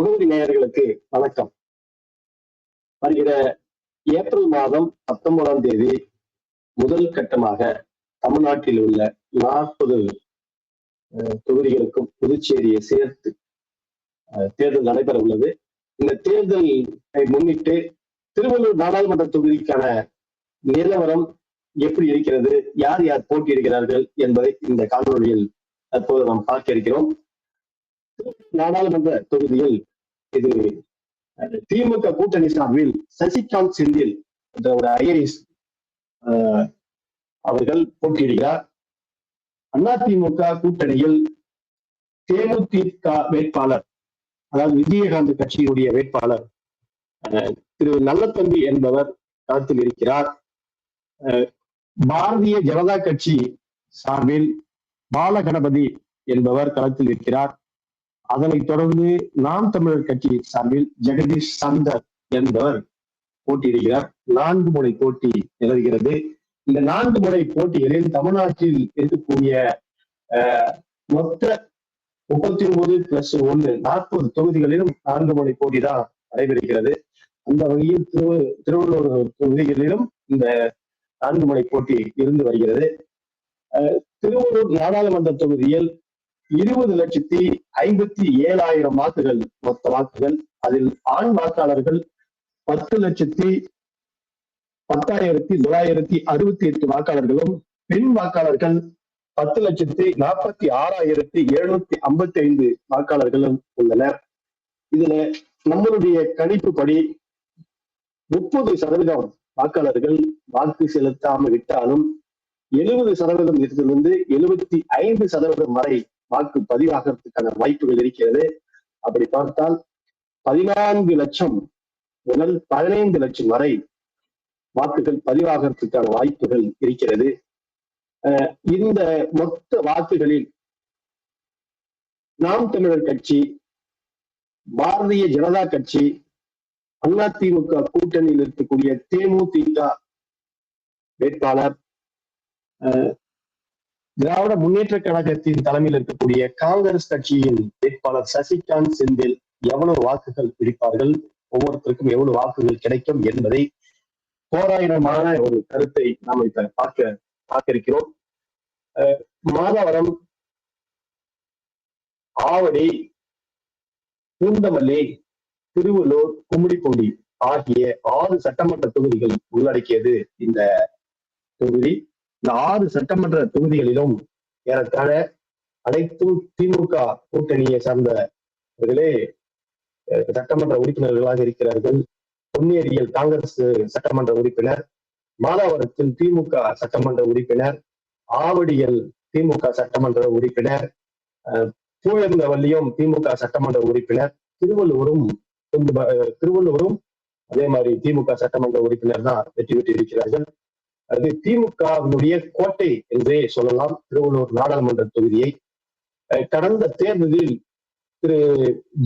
முகவரி நேயர்களுக்கு வணக்கம். வருகிற ஏப்ரல் மாதம் பத்தொன்பதாம் தேதி முதல் கட்டமாக தமிழ்நாட்டில் உள்ள நாற்பது தொகுதிகளுக்கும் புதுச்சேரியை சேர்த்து தேர்தல் நடைபெற உள்ளது. இந்த தேர்தலை முன்னிட்டு திருவள்ளூர் நாடாளுமன்ற தொகுதிக்கான நிலவரம் எப்படி இருக்கிறது யார் யார் போட்டியிடுகிறார்கள் என்பதை இந்த காணொலியில் தற்போது நாம் பார்க்க இருக்கிறோம். நாடாளுமன்ற தொகுதியில் இது திமுக கூட்டணி சார்பில் சசிகாந்த் செந்தில் என்ற ஒரு ஐஏஎஸ் அவர்கள் போட்டியிடுகிறார். அதிமுக கூட்டணியில் தேமுதிக வேட்பாளர் அதாவது விஜயகாந்த் கட்சியினுடைய வேட்பாளர் அஹ், திரு நல்லத்தம்பி என்பவர் களத்தில் இருக்கிறார். அஹ், பாரதிய ஜனதா கட்சி சார்பில் பாலகணபதி என்பவர் களத்தில் இருக்கிறார். அதனைத் தொடர்ந்து நாம் தமிழர் கட்சி சார்பில் ஜெகதீஷ் சந்தர் என்பவர் போட்டியிடுகிறார். நான்கு முறை போட்டி நிலவுகிறது. இந்த நான்கு முறை போட்டிகளில் தமிழ்நாட்டில் இருக்கக்கூடிய அஹ், மொத்த முப்பத்தி ஒன்பது பிளஸ் ஒன்னு நாற்பது தொகுதிகளிலும் நான்கு முறை போட்டி தான் நடைபெறுகிறது. அந்த வகையில் திரு திருவள்ளூர் தொகுதிகளிலும் இந்த நான்கு முறை போட்டி இருந்து வருகிறது. அஹ், திருவள்ளூர் நாடாளுமன்ற தொகுதியில் இருபது லட்சத்தி ஐம்பத்தி ஏழாயிரம் வாக்குகள் மொத்த வாக்குகள். அதில் ஆண் வாக்காளர்கள் பத்து லட்சத்தி பத்தாயிரத்தி தொள்ளாயிரத்தி அறுபத்தி எட்டு வாக்காளர்களும் பெண் வாக்காளர்கள் பத்து லட்சத்தி நாற்பத்தி ஆறாயிரத்தி எழுநூத்தி ஐம்பத்தி ஐந்து வாக்காளர்களும் உள்ளனர். இதுல நம்மளுடைய கணிப்புப்படி முப்பது சதவீதம் வாக்காளர்கள் வாக்கு செலுத்தாமல் விட்டாலும் எழுபது சதவீதம் இருந்து எழுபத்தி ஐந்து சதவீதம் வரை வாக்கு பதிவாகிறதுக்கான வாய்ப்புகள் இருக்கிறது. அப்படி பார்த்தால் பதினான்கு லட்சம் முதல் பதினைந்து லட்சம் வரை வாக்குகள் பதிவாகிறதுக்கான வாய்ப்புகள் இருக்கிறது. அஹ் இந்த மொத்த வாக்குகளில் நாம் தமிழர் கட்சி பாரதிய ஜனதா கட்சி அதிமுக கூட்டணியில் இருக்கக்கூடிய தேமுதிக வேட்பாளர் அஹ், திராவிட முன்னேற்ற கழகத்தின் தலைமையில் இருக்கக்கூடிய காங்கிரஸ் கட்சியின் வேட்பாளர் சசிகாந்த் செந்தில் எவ்வளவு வாக்குகள் பிடிப்பார்கள்? ஒவ்வொருத்தருக்கும் எவ்வளவு வாக்குகள் கிடைக்கும் என்பதை தோராயமான ஒரு கருத்தை நாம் இப்ப பார்க்க பார்க்க இருக்கிறோம் அஹ், மாதவரம் ஆவடி பூந்தமல்லி திருவள்ளூர் கும்மிடிப்பூண்டி ஆகிய ஆறு சட்டமன்ற தொகுதிகள் உள்ளடக்கியது இந்த தொகுதி. இந்த ஆறு சட்டமன்ற தொகுதிகளிலும் ஏறத்தாழ அனைத்தும் திமுக கூட்டணியை சார்ந்தவர்களே சட்டமன்ற உறுப்பினர்களாக இருக்கிறார்கள். பொன்னேரியில் காங்கிரஸ் சட்டமன்ற உறுப்பினர் மாதாவரத்தில் திமுக சட்டமன்ற உறுப்பினர் ஆவடியில் திமுக சட்டமன்ற உறுப்பினர் அஹ், திமுக சட்டமன்ற உறுப்பினர் திருவள்ளூரும் திருவள்ளுவரும் திருவள்ளூரும் அதே மாதிரி திமுக சட்டமன்ற உறுப்பினர் தான் வெற்றி பெற்று இருக்கிறார்கள் அது திமுகவினுடைய கோட்டை என்றே சொல்லலாம். திருவள்ளூர் நாடாளுமன்ற தொகுதியை. கடந்த தேர்தலில் திரு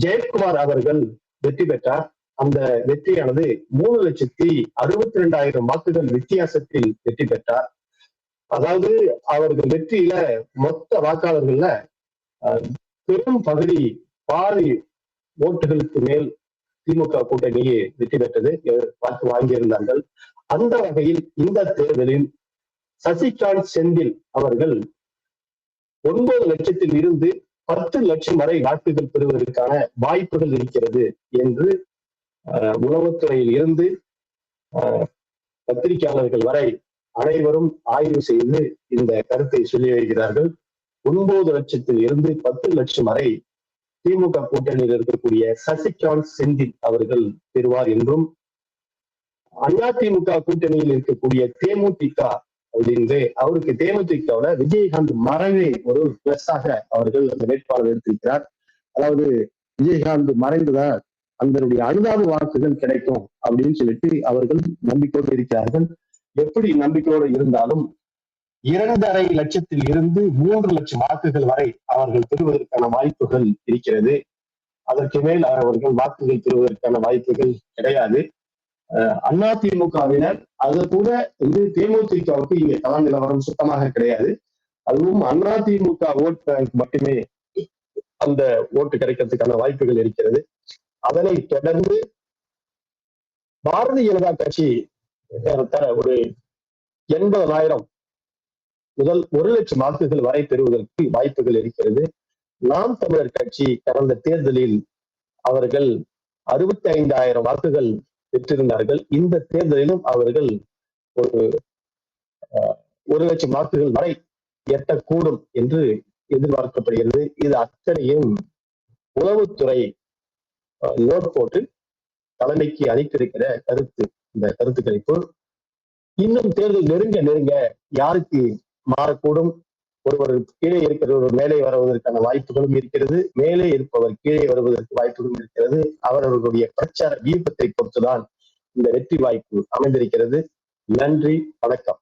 ஜெயக்குமார் அவர்கள் வெற்றி பெற்றார். அந்த வெற்றியானது மூணு லட்சத்தி அறுபத்தி ரெண்டாயிரம் வாக்குகள் வித்தியாசத்தில் வெற்றி பெற்றார். அதாவது அவர்கள் வெற்றியில மொத்த வாக்காளர்கள்ல பெரும் பகுதி பாதி ஓட்டுகளுக்கு மேல் திமுக கூட்டணியே வெற்றி பெற்றது. வாக்கு வாங்கியிருந்தார்கள். அந்த வகையில் இந்த தேர்தலில் சசிகாந்த் செந்தில் அவர்கள் ஒன்பது லட்சத்தில் இருந்து பத்து லட்சம் வரை வாக்குகள் பெறுவதற்கான வாய்ப்புகள் இருக்கிறது என்று உளவுத்துறையில் இருந்து அஹ், பத்திரிகையாளர்கள் வரை அனைவரும் ஆய்வு செய்து இந்த கருத்தை சொல்லி வருகிறார்கள் ஒன்பது லட்சத்தில் இருந்து பத்து லட்சம் வரை திமுக கூட்டணியில் இருக்கக்கூடிய சசிகாந்த் செந்தில் அவர்கள் பெறுவார் என்றும் அதிமுக கூட்டணியில் இருக்கக்கூடிய தேமுதிக அப்படின்னு அவருக்கு தேமுதிகவுல விஜயகாந்த் மறைவே ஒரு பிளஸாக அவர்கள் அந்த வேட்பாளர் எடுத்திருக்கிறார். அதாவது விஜயகாந்த் மறைந்ததால் அதனுடைய அனுதாப வாக்குகள் கிடைக்கும் அப்படின்னு சொல்லிட்டு அவர்கள் நம்பிக்கையோடு இருக்கிறார்கள். எப்படி நம்பிக்கையோடு இருந்தாலும் இரண்டரை லட்சத்தில் இருந்து மூன்று லட்சம் வாக்குகள் வரை அவர்கள் பெறுவதற்கான வாய்ப்புகள் இருக்கிறது. அதற்கு மேல் அவர்கள் வாக்குகள் பெறுவதற்கான வாய்ப்புகள் கிடையாது. அதிமுகவினர் அது கூட வந்து தேமுதிகவுக்கு இங்க கள நிலவரம் சுத்தமாக கிடையாது. அதுவும் அதிமுக ஓட் பேங்க் மட்டுமே அந்த ஓட்டு கிடைக்கிறதுக்கான வாய்ப்புகள் இருக்கிறது. அதனை தொடர்ந்து பாரதிய ஜனதா கட்சி ஏறத்தாழ ஒரு எண்பதாயிரம் முதல் ஒரு லட்சம் வாக்குகள் வரை பெறுவதற்கு வாய்ப்புகள் இருக்கிறது. நாம் தமிழர் கட்சி கடந்த தேர்தலில் அவர்கள் அறுபத்தி ஐந்தாயிரம் வாக்குகள் பெற்றிருந்தார்கள். இந்த தேர்தலிலும் அவர்கள் ஒரு ஒரு லட்சம் வாக்குகள் வரை எட்டக்கூடும் என்று எதிர்பார்க்கப்படுகிறது. இது அத்தனையும் உளவுத்துறை அஹ், நோட் போட்டு தலைமைக்கு அளித்திருக்கிற கருத்து இந்த கருத்து கணிப்பு இன்னும் தேர்தல் நெருங்க நெருங்க யாருக்கு மாறக்கூடும்? ஒருவர் கீழே இருக்கிறவர் மேலே வருவதற்கான வாய்ப்புகளும் இருக்கிறது. மேலே இருப்பவர் கீழே வருவதற்கு வாய்ப்புகளும் இருக்கிறது. அவரவர்களுடைய பிரச்சார வியூகத்தை பொறுத்துதான் இந்த வெற்றி வாய்ப்பு அமைந்திருக்கிறது. நன்றி வணக்கம்.